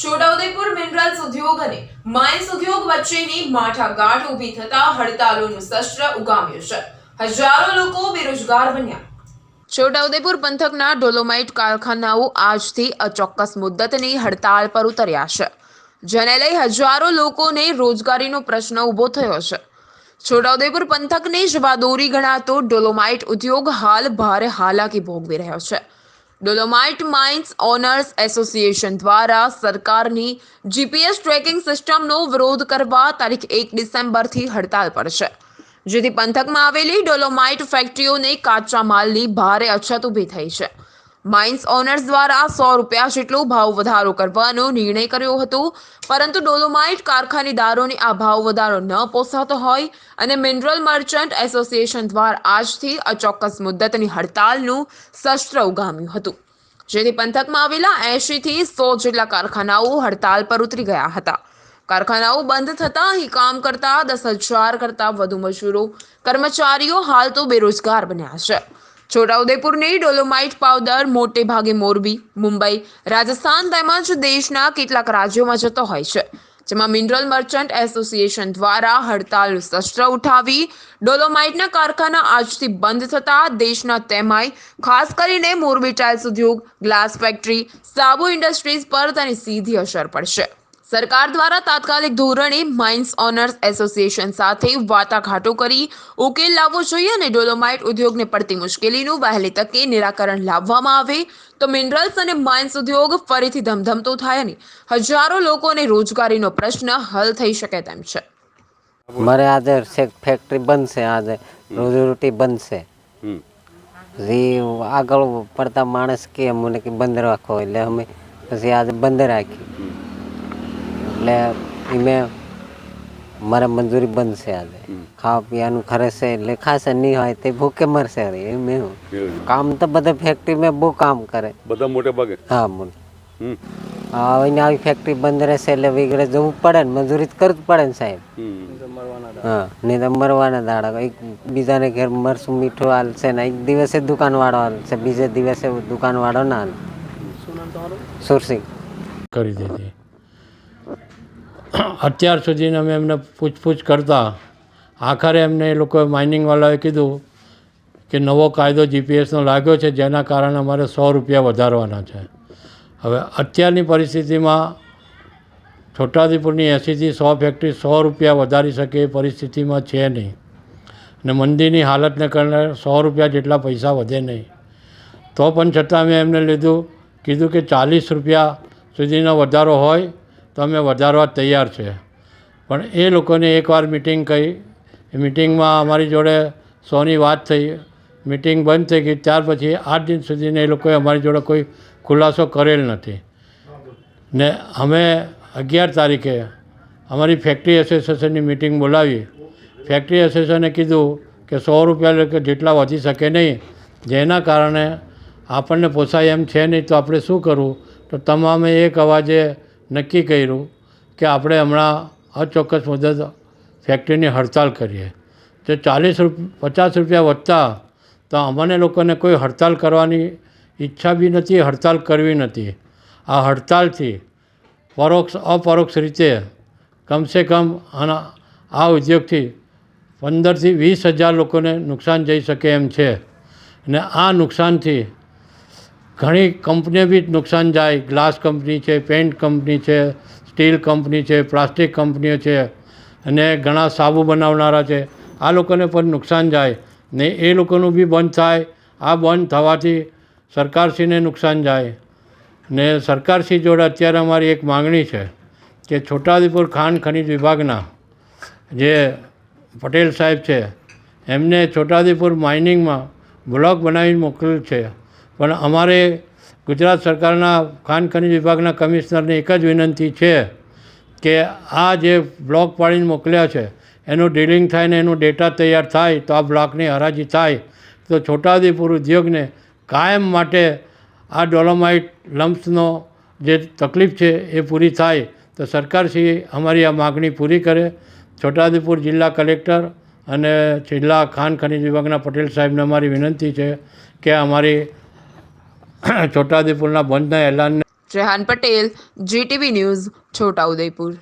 Chhota Udepur minerals ઉદ્યોગ અને mines ઉદ્યોગ વચ્ચેની માઠાગાંઠ ઊભી થતા હડતાલોનું શસ્ત્ર ઉગામ્યું છે. હજારો લોકો બેરોજગાર બન્યા. છોટાઉદેપુર પંથકના ડોલોમાઇટ કારખાનાઓ આજથી અચોક્કસ મુદ્દતની હડતાળ પર ઉતર્યા છે. જેને લઈ હજારો લોકોને રોજગારીનો પ્રશ્ન ઊભો થયો છે. છોટાઉદેપુર પંથકની જ વાદોરી ગણાતો ડોલોમાઇટ ઉદ્યોગ હાલ ભારે હાલાકી ભોગવી રહ્યો છે. ડોલોમાઇટ માઇન્સ ઓનર્સ એસોસિએશન દ્વારા સરકારની જીપીએસ ટ્રેકિંગ સિસ્ટમનો વિરોધ કરવા તારીખ એક ડિસેમ્બરથી હડતાળ પર છે. જેથી પંથકમાં આવેલી ડોલોમાઇટ ફેક્ટરીઓને કાચા માલની ભારે અછત ઊભી થઈ છે. માઇન્સ ઓનર્સ દ્વારા સો રૂપિયા જેટલો ભાવ વધારો કરવાનો નિર્ણય કર્યો હતો. પરંતુ ડોલોમાઇટ કારખાનેદારોને આ ભાવ વધારો ન પોસાતો હોય અને મિનરલ મર્ચન્ટ એસોસિએશન દ્વારા આજથી અચોક્કસ મુદ્દતની હડતાલનું શસ્ત્ર ઉગામ્યું હતું. જેથી પંથકમાં આવેલા એંશીથી સો જેટલા કારખાનાઓ હડતાલ પર ઉતરી ગયા હતા. કારખાનાઓ બંધ થતાં અહીં કામ કરતા દસ હજાર કરતાં વધુ મજૂરો, કર્મચારીઓ હાલ તો બેરોજગાર બન્યા છે. છોટાઉદેપુરની ડોલોમાઇટ પાવડર મોટે ભાગે મોરબી, મુંબઈ, રાજસ્થાન તેમજ દેશના કેટલાક રાજ્યોમાં જતો હોય છે, જેમાં મિનરલ મર્ચન્ટ એસોસિએશન દ્વારા હડતાલ શસ્ત્ર ઉઠાવી ડોલોમાઇટના કારખાના આજથી બંધ થતા દેશના તેમાંય ખાસ કરીને મોરબી ટાઇલ્સ ઉદ્યોગ, ગ્લાસ ફેક્ટરી, સાબુ ઇન્ડસ્ટ્રીઝ પર તેની સીધી અસર પડશે. સરકાર દ્વારા તાત્કાલિક ધોરણે માઇન્સ ઓનર્સ એસોસિએશન સાથે વાટાઘાટો કરી ઉકેલ લાવવો જોઈએ અને ડોલોમાઇટ ઉદ્યોગને પડતી મુશ્કેલીનું વહેલી તકે નિરાકરણ લાવવામાં આવે. તો મિનરલ્સ અને માઇન્સ ઉદ્યોગ ફરીથી ધમધમતો થાય અને હજારો લોકોને રોજગારીનો પ્રશ્ન હલ થઈ શકે તેમ છે. મારે આજે ફેક્ટરી બનશે છે આજે રોજીરોટી બનશે. છે આગળ પડતા માણસ કે મને કે બંધ રાખો એટલે અમે પછી આજે બંધ રાખી એટલે એમે મારે મંજૂરી બંધ છે આજે. ખાવા પીવાનું ખરે છે એટલે ખાશે નહીં હોય તે ભૂખે મરશે અરે એમ એવું. કામ તો બધા ફેક્ટરીમાં બહુ કામ કરે. બધા મોટે ભાગે? હા મને હમ. હવે આવી ફેક્ટરી બંધ રહેશે એટલે વગેરે જવું પડે ને મજૂરી તો કરવી જ પડે ને સાહેબ. હા નહીં તો મરવાના દાડા. એક બીજાને ઘેર મરશું મીઠું હાલશે ને એક દિવસે દુકાનવાળો હાલશે બીજે દિવસે દુકાનવાળો ના હાલ. સુરસિંહ. કરી દીધી અત્યાર સુધીને અમે એમને પૂછપૂછ કરતા. આખરે એમને એ લોકોએ માઇનિંગવાળાએ કીધું કે નવો કાયદો જીપીએસનો લાગ્યો છે, જેના કારણે અમારે સો રૂપિયા વધારવાના છે. હવે અત્યારની પરિસ્થિતિમાં છોટાઉદેપુરની એંસીથી સો ફેક્ટરી સો રૂપિયા વધારી શકે એ પરિસ્થિતિમાં છે નહીં. ને મંદીની હાલતને કારણે સો રૂપિયા જેટલા પૈસા વધે નહીં. તો પણ છતાં મેં એમને લીધું, કીધું કે ચાલીસ રૂપિયા સુધીનો વધારો હોય તો અમે વધારવા તૈયાર છે. પણ એ લોકોને એકવાર મિટિંગ કહી એ મિટિંગમાં અમારી જોડે સોની વાત થઈ. મિટિંગ બંધ થઈ ગઈ. ત્યાર પછી આઠ દિન સુધીને એ લોકોએ અમારી જોડે કોઈ ખુલાસો કરેલ નથી. ને અમે અગિયાર તારીખે અમારી ફેક્ટરી એસોસિએશનની મિટિંગ બોલાવી. ફેક્ટરી એસોસિએશને કીધું કે સો રૂપિયા જેટલા વધી શકે નહીં. જેના કારણે આપણને પોસાય એમ છે નહીં તો આપણે શું કરવું? તો તમામે એક અવાજે નક્કી કર્યું કે આપણે હમણાં અચોક્કસ મુદત ફેક્ટરીની હડતાલ કરીએ. તો ચાલીસ રૂપ, પચાસ રૂપિયા વધતા તો અમને લોકોને કોઈ હડતાલ કરવાની ઈચ્છા બી નથી હડતાલ કરવી નથી. આ હડતાલથી પરોક્ષ, અપરોક્ષ રીતે કમસે કમ આના આ ઉદ્યોગથી પંદરથી વીસ હજાર લોકોને નુકસાન જઈ શકે એમ છે. અને આ નુકસાનથી ઘણી કંપનીઓ બી નુકસાન જાય. ગ્લાસ કંપની છે, પેન્ટ કંપની છે, સ્ટીલ કંપની છે, પ્લાસ્ટિક કંપનીઓ છે અને ઘણા સાબુ બનાવનારા છે. આ લોકોને પણ નુકસાન જાય ને એ લોકોનું બી બંધ થાય. આ બંધ થવાથી સરકારશ્રીને નુકસાન જાય. ને સરકારશ્રી જોડે અત્યારે અમારી એક માગણી છે કે છોટાઉદેપુર ખાણ ખનિજ વિભાગના જે પટેલ સાહેબ છે, એમને છોટાઉદેપુર માઇનિંગમાં બ્લોક બનાવીને મોકલ્યું છે. પણ અમારે ગુજરાત સરકારના ખાણ ખનિજ વિભાગના કમિશનરને એક જ વિનંતી છે કે આ જે બ્લોક પાડીને મોકલ્યા છે, એનું ડીલિંગ થાય ને એનું ડેટા તૈયાર થાય તો આ બ્લોકની હરાજી થાય, તો છોટાઉદેપુર ઉદ્યોગને કાયમ માટે આ ડોલોમાઇટ લમ્પ્સનો જે તકલીફ છે એ પૂરી થાય, તો સરકારશ્રી અમારી આ માગણી પૂરી કરે. છોટાઉદેપુર જિલ્લા કલેક્ટર અને જિલ્લા ખાન ખનિજ વિભાગના પટેલ સાહેબને અમારી વિનંતી છે કે અમારી છોટાઉદેપુરના બંધના એલાનને રેહાન પટેલ જીટીવી ન્યૂઝ છોટાઉદેપુર.